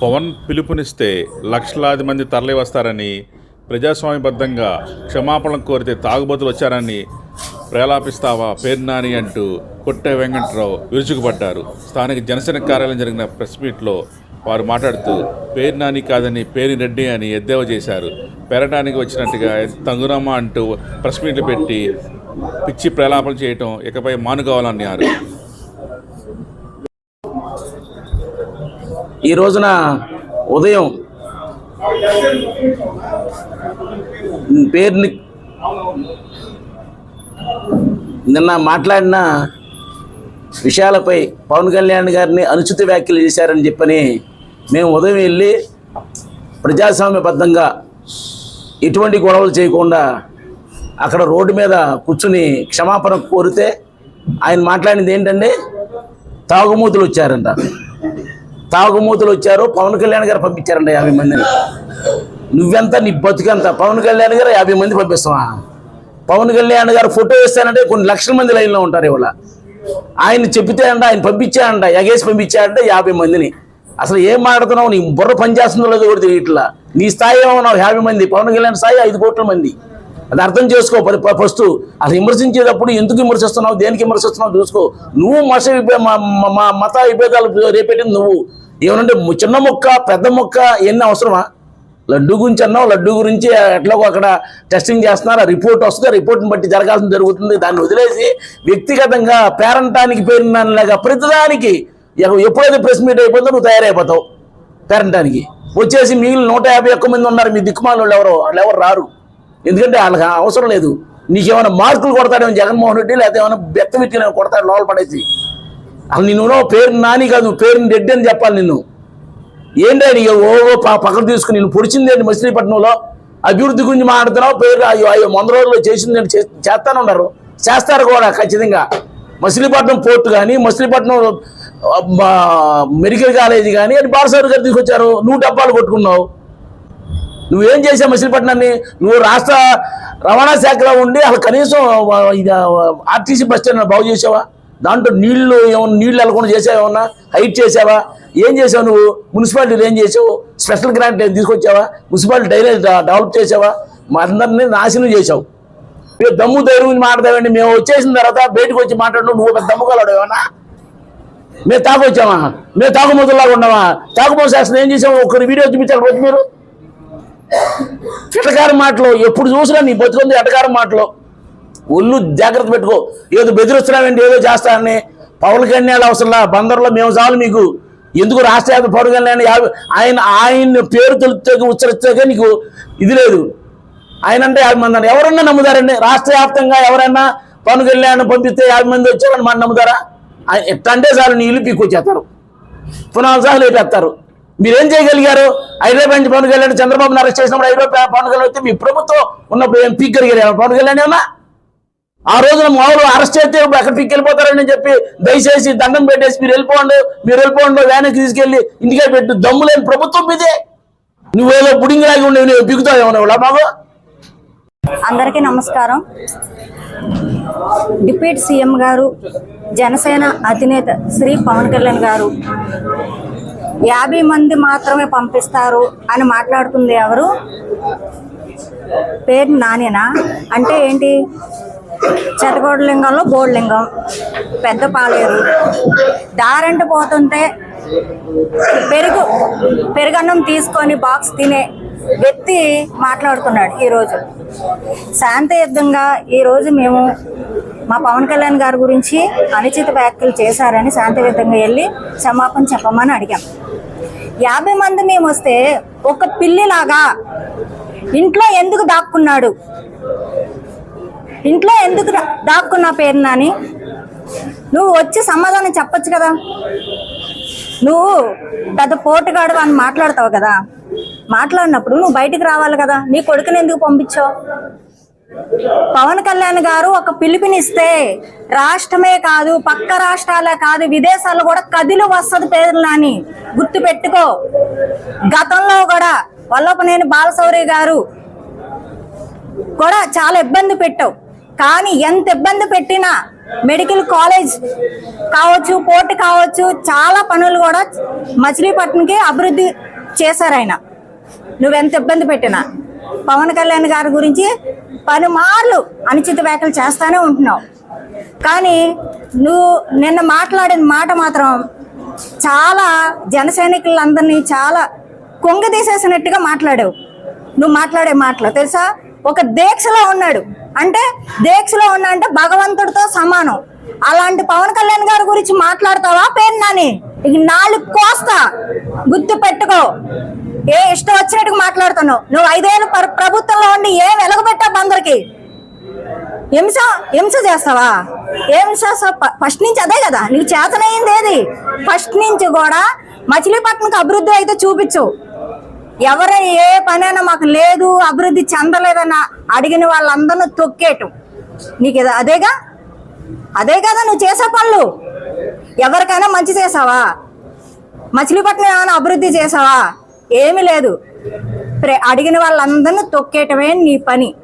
పవన్ పిలుపునిస్తే లక్షలాది మంది తరలి వస్తారని ప్రజాస్వామ్యబద్ధంగా క్షమాపణలు కోరితే తాగుబోతులు వచ్చారని ప్రేలాపిస్తావా పేర్నాని అంటూ కొట్టే వెంకట్రావు విరుచుకుపడ్డారు. స్థానిక జనసేన కార్యాలయం జరిగిన ప్రెస్ మీట్లో వారు మాట్లాడుతూ పేరు నాని కాదని పేరు రెడ్డి అని ఎద్దేవా చేశారు. పెరడానికి వచ్చినట్టుగా తంగురమ్మ అంటూ ప్రెస్ మీట్లు పెట్టి పిచ్చి ప్రలాపన చేయటం ఇకపై మానుకోవాలన్నారు. ఈ రోజున ఉదయం పేరుని నిన్న మాట్లాడిన విషయాలపై పవన్ కళ్యాణ్ గారిని అనుచిత వ్యాఖ్యలు చేశారని చెప్పని మేము ఉదయం వెళ్ళి ప్రజాస్వామ్యబద్ధంగా ఎటువంటి గొడవలు చేయకుండా అక్కడ రోడ్డు మీద కూర్చుని క్షమాపణ కోరితే ఆయన మాట్లాడింది ఏంటంటే తాగుమూతులు వచ్చారంట. తాగుమూతలు వచ్చారు. పవన్ కళ్యాణ్ గారు పంపించారండి యాభై మందిని. నువ్వెంత నీ బతుకంత? పవన్ కళ్యాణ్ గారు యాభై మంది పంపిస్తావా? పవన్ కళ్యాణ్ గారు ఫోటో వేస్తానంటే కొన్ని లక్షల మంది లైన్లో ఉంటారు ఇవాళ. ఆయన చెప్తే అంట ఆయన పంపించాడంట ఎగేసి పంపించాడంటే యాభై మందిని. అసలు ఏం మాట్లాడుతున్నావు? నీ బుర్ర పనిచేస్తుందో లేదో కూడా తెలియట్లా. నీ స్థాయి ఏమన్నావు యాభై మంది. పవన్ కళ్యాణ్ స్థాయి ఐదు కోట్ల మంది. అది అర్థం చేసుకో పరి- ఫస్ట్. అసలు విమర్శించేటప్పుడు ఎందుకు విమర్శిస్తున్నావు? దేనికి విమర్శిస్తున్నావు? చూసుకో. నువ్వు మత మా- మా- మత విభేదాలు రేపెట్టింది నువ్వు. ఏమనంటే చిన్న మొక్క పెద్ద మొక్క ఎన్ని అవసరమా? లడ్డు గురించి అన్నావు లడ్డు గురించి ఎట్లాగో అక్కడ టెస్టింగ్ చేస్తున్నారు ఆ రిపోర్ట్ వస్తుంది రిపోర్ట్ని బట్టి జరగాల్సింది జరుగుతుంది. దాన్ని వదిలేసి వ్యక్తిగతంగా పేరంటానికి పేరులాగా ప్రతిదానికి ఎప్పుడైతే ప్రెస్ మీట్ అయిపోతుందో నువ్వు తయారైపోతావు పేరంటానికి. వచ్చేసి మిగిలిన నూట యాభై ఒక్క మంది ఉన్నారు మీ దిక్కుమాలు వాళ్ళు ఎవరో వాళ్ళు ఎవరు రారు. ఎందుకంటే వాళ్ళకి అవసరం లేదు. నీకేమైనా మార్కులు కొడతాడేమో జగన్మోహన్ రెడ్డి లేకపోతే ఏమైనా బెత్త విట్టి కొడతాడు లోపల పడేసి. అసలు నిన్ను పేరు నాని కాదు నువ్వు పేరుని రెడ్డి అని చెప్పాలి నిన్ను. ఏంటో నీకు? ఓ పక్కన తీసుకుని నేను పొడిచింది ఏంటి మచిలీపట్నంలో? అభివృద్ధి గురించి మాట్లాడుతున్నావు పేరు అయ్యో అయ్యో వంద రోజుల్లో చేసింది ఏంటి? చేస్తానే ఉన్నారు. చేస్తారు కూడా ఖచ్చితంగా. మచిలీపట్నం పోర్టు కానీ మచిలీపట్నం మెడికల్ కాలేజీ కానీ అని బాలసారి గారు తీసుకొచ్చారు? నువ్వు డబ్బాలు కొట్టుకున్నావు. నువ్వేం చేసావు మచిలీపట్నాన్ని? నువ్వు రాష్ట్ర రవాణా శాఖలో ఉండి అసలు కనీసం ఇది ఆర్టీసీ బస్ స్టాండ్ బాగు చేసావా? దాంట్లో నీళ్ళు ఏమన్నా నీళ్ళు వెళ్ళకుండా చేసావా ఏమన్నా? హైట్ చేసావా? ఏం చేసావు నువ్వు? మున్సిపాలిటీలు ఏం చేసావు? స్పెషల్ గ్రాంట్ ఏం తీసుకొచ్చావా? మున్సిపాలిటీ డైరెక్ట్ డెవలప్ చేసావా? మా అందరినీ నాశనం చేసావు మీరు దమ్ము ధైర్యం గురించి మాట్లాడతామండి మేము వచ్చేసిన తర్వాత బయటకు వచ్చి మాట్లాడు నువ్వు ఒక దమ్ము కలడు ఏమన్నా? మేము తాగొచ్చామా? మేము తాగుమతులాగా ఉన్నామా? తాగుమతి శాస్త్రం ఏం చేసాము ఒకరి వీడియో చూపించాలి రోజు మీరు ఎటకారం మాటలు? ఎప్పుడు చూసినా నీ బతుకుంది ఎటకారం మాటలు? ఒళ్ళు జాగ్రత్త పెట్టుకో. ఏదో బెదిరిస్తున్నామండి ఏదో చేస్తానని. పవన్ కళ్యాణ్ అవసరంలా? బందర్లో మేము చాలు మీకు. ఎందుకు రాష్ట్ర వ్యాప్త పవన్ కళ్యాణ్ యాభై ఆయన ఆయన పేరు తెలిస్తే ఉచ్చరిస్తే నీకు ఇది లేదు. ఆయన అంటే యాభై మంది అని ఎవరన్నా నమ్ముతారండి? రాష్ట్ర వ్యాప్తంగా ఎవరన్నా పవన్ కళ్యాణ్ పంపిస్తే యాభై మంది వచ్చారని మనం నమ్ముతారా? ఆయన ఎట్లా అంటే చాలు నీ ఇల్లు పీక్కొచ్చేస్తారు పునాసాలు లేపేస్తారు. మీరేం చేయగలిగారు? హైదరాబాద్ నుంచి పవన్ కళ్యాణ్ చంద్రబాబు అరెస్ట్ చేసినప్పుడు హైదరాబాద్ పవన్ కళ్యాణ్ వస్తే మీ ప్రభుత్వం ఉన్నప్పుడు ఏం పీక్ కలిగారు పవన్ కళ్యాణ్ ఏమన్నా? ఆ రోజున మామూలు అరెస్ట్ చేస్తే అక్కడ పీక్ వెళ్ళిపోతారని చెప్పి దయచేసి దండం పెట్టేసి మీరు వెళ్ళిపోండి మీరు వెళ్ళిపోండి వ్యాన్కి తీసుకెళ్ళి ఇంటికే పెట్టు. దమ్ము లేని ప్రభుత్వం మీదే నువ్వేదో బుడింగిలాగి ఉండేవి నువ్వు పీకుతావు ఏమన్నా బాబు. అందరికీ నమస్కారం. డిప్యూటీ సీఎం గారు జనసేన అధినేత శ్రీ పవన్ కళ్యాణ్ గారు యాభై మంది మాత్రమే పంపిస్తారు అని మాట్లాడుతుంది ఎవరు? పేరు నానేనా? అంటే ఏంటి? చెతగోడలింగంలో బోర్లింగం పెద్ద పాలేరు. దారంట పోతుంటే పెరుగు పెరుగన్నం తీసుకొని బాక్స్ తినే వ్యక్తి మాట్లాడుతున్నాడు ఈరోజు. శాంతియుద్ధంగా ఈరోజు మేము మా పవన్ కళ్యాణ్ గారి గురించి అనుచిత వ్యాఖ్యలు చేశారని శాంతియుద్ధంగా వెళ్ళి క్షమాపణ చెప్పమని అడిగాం. యాభై మంది మేము వస్తే ఒక పిల్లిలాగా ఇంట్లో ఎందుకు దాక్కున్నాడు? ఇంట్లో ఎందుకు దాక్కున్నా పేరు నాని? నువ్వు వచ్చి సమాధానం చెప్పొచ్చు కదా. నువ్వు పెద్ద పోటుగాడు అని మాట్లాడతావు కదా. మాట్లాడినప్పుడు నువ్వు బయటికి రావాలి కదా. నీ కొడుకుని ఎందుకు పంపించావు? పవన్ కళ్యాణ్ గారు ఒక పిలుపునిస్తే రాష్ట్రమే కాదు పక్క రాష్ట్రాలే కాదు విదేశాల్లో కూడా కదిలి వస్తుంది పేర్లని గుర్తు పెట్టుకో. గతంలో కూడా వల్లపనేని బాలశౌరి గారు కూడా చాలా ఇబ్బంది పెట్టావు. కానీ ఎంత ఇబ్బంది పెట్టినా మెడికల్ కాలేజ్ కావచ్చు పోర్టు కావచ్చు చాలా పనులు కూడా మచిలీపట్నంకి అభివృద్ధి చేశారు ఆయన. నువ్వెంత ఇబ్బంది పెట్టినా. పవన్ కళ్యాణ్ గారి గురించి పలుమార్లు అనుచిత వ్యాఖ్యలు చేస్తానే ఉంటున్నావు. కానీ నువ్వు నిన్న మాట్లాడిన మాట మాత్రం చాలా జన సైనికులందరినీ చాలా కొంగ తీసేసినట్టుగా మాట్లాడావు. నువ్వు మాట్లాడే మాటలు తెలుసా? ఒక దీక్షలో ఉన్నాడు. అంటే దీక్షలో ఉన్నా అంటే భగవంతుడితో సమానం. అలాంటి పవన్ కళ్యాణ్ గారి గురించి మాట్లాడతావా పేరు నాని? ఇక నాలుగు కోస్తా. గుర్తు పెట్టుకో. ఏ ఇష్టం వచ్చినట్టుగా మాట్లాడుతున్నావు. నువ్వు ఐదేళ్ళు ప్రభుత్వంలో ఉండి ఏం వెలగబెట్టావు అందరికి? హింస హింస చేస్తావా? ఏ హింస ఫస్ట్ నుంచి అదే కదా. నీకు చేతనైంది ఏది? ఫస్ట్ నుంచి కూడా మచిలీపట్నంకి అభివృద్ధి అయితే చూపించు. ఎవరు ఏ పనైనా మాకు లేదు అభివృద్ధి చెందలేదన్న అడిగిన వాళ్ళందరినీ తొక్కేయటం నీకు అదేగా? అదే కదా నువ్వు చేసే పనులు. ఎవరికైనా మంచి చేసావా? మచిలీపట్నం ఏమైనా అభివృద్ధి చేసావా? ఏమీ లేదు. ప్రే- అడిగిన వాళ్ళందరినీ తొక్కేయటమే నీ పని.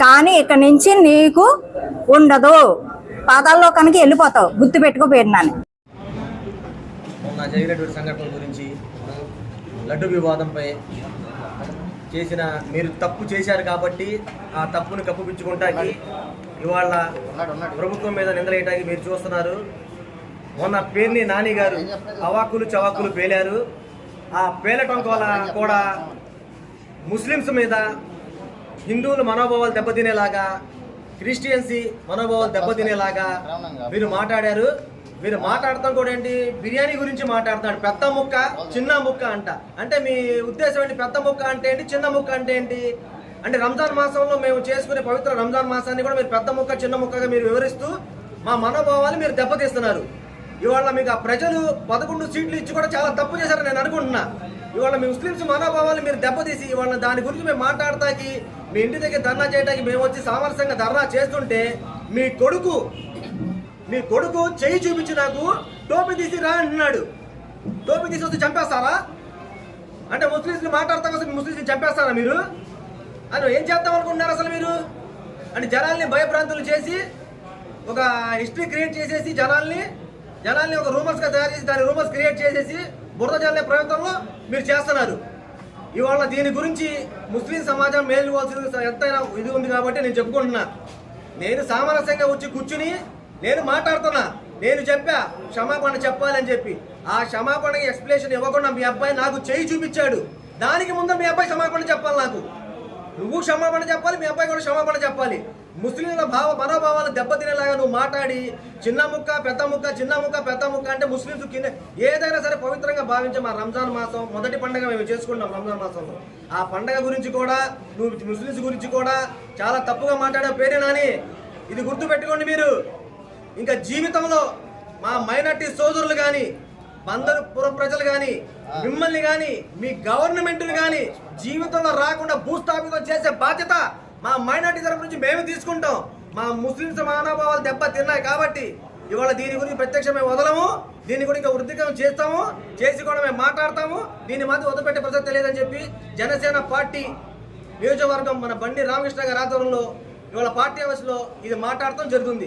కానీ ఇక్కడి నుంచి నీకు ఉండదు. పాతాల్లో కనుక వెళ్ళిపోతావు. గుర్తు పెట్టుకోపోయినాను జరిగినటువంటి గురించి లడ్డు వివాదంపై చేసిన మీరు తప్పు చేశారు కాబట్టి ఆ తప్పుని కప్పుపించుకుంటాకి ఇవాళ ప్రభుత్వం మీద నిందలేయటానికి మీరు చూస్తున్నారు. మొన్న పేర్ని నాని గారు అవాకులు చవాకులు పేలారు. ఆ పేలటం వల్ల కూడా ముస్లిమ్స్ మీద హిందువుల మనోభావాలు దెబ్బతినేలాగా క్రిస్టియన్సీ మనోభావాలు దెబ్బతినేలాగా మీరు మాట్లాడారు. మీరు మాట్లాడతాం కూడా ఏంటి? బిర్యానీ గురించి మాట్లాడుతున్నాడు. పెద్ద ముక్క చిన్న ముక్క అంట. అంటే మీ ఉద్దేశం ఏంటి? పెద్ద ముక్క అంటే ఏంటి? చిన్న ముక్క అంటే ఏంటి? అంటే రంజాన్ మాసంలో మేము చేసుకునే పవిత్ర రంజాన్ మాసాన్ని కూడా మీరు పెద్ద ముక్క చిన్న ముక్కగా మీరు వివరిస్తూ మా మనోభావాలు మీరు దెబ్బతీస్తున్నారు. ఇవాళ మీకు ఆ ప్రజలు పదకొండు సీట్లు ఇచ్చి కూడా చాలా తప్పు చేశారని నేను అనుకుంటున్నా. ఇవాళ మీ ముస్లింస్ మనోభావాలు మీరు దెబ్బతీసి ఇవాళ దాని గురించి మేము మాట్లాడటానికి మీ ఇంటి దగ్గర ధర్నా చేయడానికి మేము వచ్చి సామరస్యంగా ధర్నా చేస్తుంటే మీ కొడుకు మీ కొడుకు చెయ్యి చూపించి నాకు టోపీ తీసి రా అంటున్నాడు టోపీ తీసి వచ్చి చంపేస్తారా? అంటే ముస్లింస్ని మాట్లాడతా కోసం ముస్లింస్ని చంపేస్తారా మీరు? అని ఏం చేద్దాం అనుకుంటున్నారు అసలు మీరు? అంటే జనాల్ని భయభ్రాంతులు చేసి ఒక హిస్టరీ క్రియేట్ చేసేసి జనాల్ని జనాల్ని ఒక రూమర్స్గా తయారు చేసి దాని రూమర్స్ క్రియేట్ చేసేసి బురద జల్లే ప్రయత్నంలో మీరు చేస్తున్నారు. ఇవాళ దీని గురించి ముస్లిం సమాజం మేలుకోవాల్సిన ఎంతైనా ఇది ఉంది కాబట్టి నేను చెప్పుకుంటున్నా. నేను సామరస్యంగా వచ్చి కూర్చుని నేను మాట్లాడుతున్నా నేను చెప్పా క్షమాపణ చెప్పాలని చెప్పి. ఆ క్షమాపణ ఎక్స్ప్లెనేషన్ ఇవ్వకుండా మీ అబ్బాయి నాకు చేయి చూపించాడు. దానికి ముందు మీ అబ్బాయి క్షమాపణ చెప్పాలి నాకు. నువ్వు క్షమాపణ చెప్పాలి మీ అబ్బాయి కూడా క్షమాపణ చెప్పాలి. ముస్లింల భావ మనోభావాలు దెబ్బతినేలాగా నువ్వు మాట్లాడి చిన్న ముక్క పెద్ద ముక్క చిన్న ముక్క పెద్ద ముక్క అంటే ముస్లింస్ కింద ఏదైనా సరే పవిత్రంగా భావించే మా రంజాన్ మాసం మొదటి పండుగ మేము చేసుకుంటాం రంజాన్ మాసంలో. ఆ పండగ గురించి కూడా నువ్వు ముస్లింస్ గురించి కూడా చాలా తప్పుగా మాట్లాడే పేరేనాని ఇది గుర్తు పెట్టుకోండి మీరు. ఇంకా జీవితంలో మా మైనార్టీ సోదరులు కానీ బందరు పుర ప్రజలు కానీ మిమ్మల్ని కానీ మీ గవర్నమెంట్ని కానీ జీవితంలో రాకుండా భూస్థాపితం చేసే బాధ్యత మా మైనార్టీ తరపు నుంచి మేము తీసుకుంటాం. మా ముస్లింస్ మానవాళ్ళు దెబ్బ తిన్నాయి కాబట్టి ఇవాళ దీని గురించి ప్రత్యక్ష మేము వదలము కూడా ఇంకా వృద్ధికం చేస్తాము చేసి కూడా మేము మాట్లాడతాము దీన్ని మాత్రం వదిలిపెట్టే ప్రసక్తి తెలియదని చెప్పి జనసేన పార్టీ నియోజకవర్గం మన బండి రామకృష్ణ గారి ఆధ్వర్యంలో ఇవాళ పార్టీ హౌస్లో ఇది మాట్లాడటం జరుగుతుంది.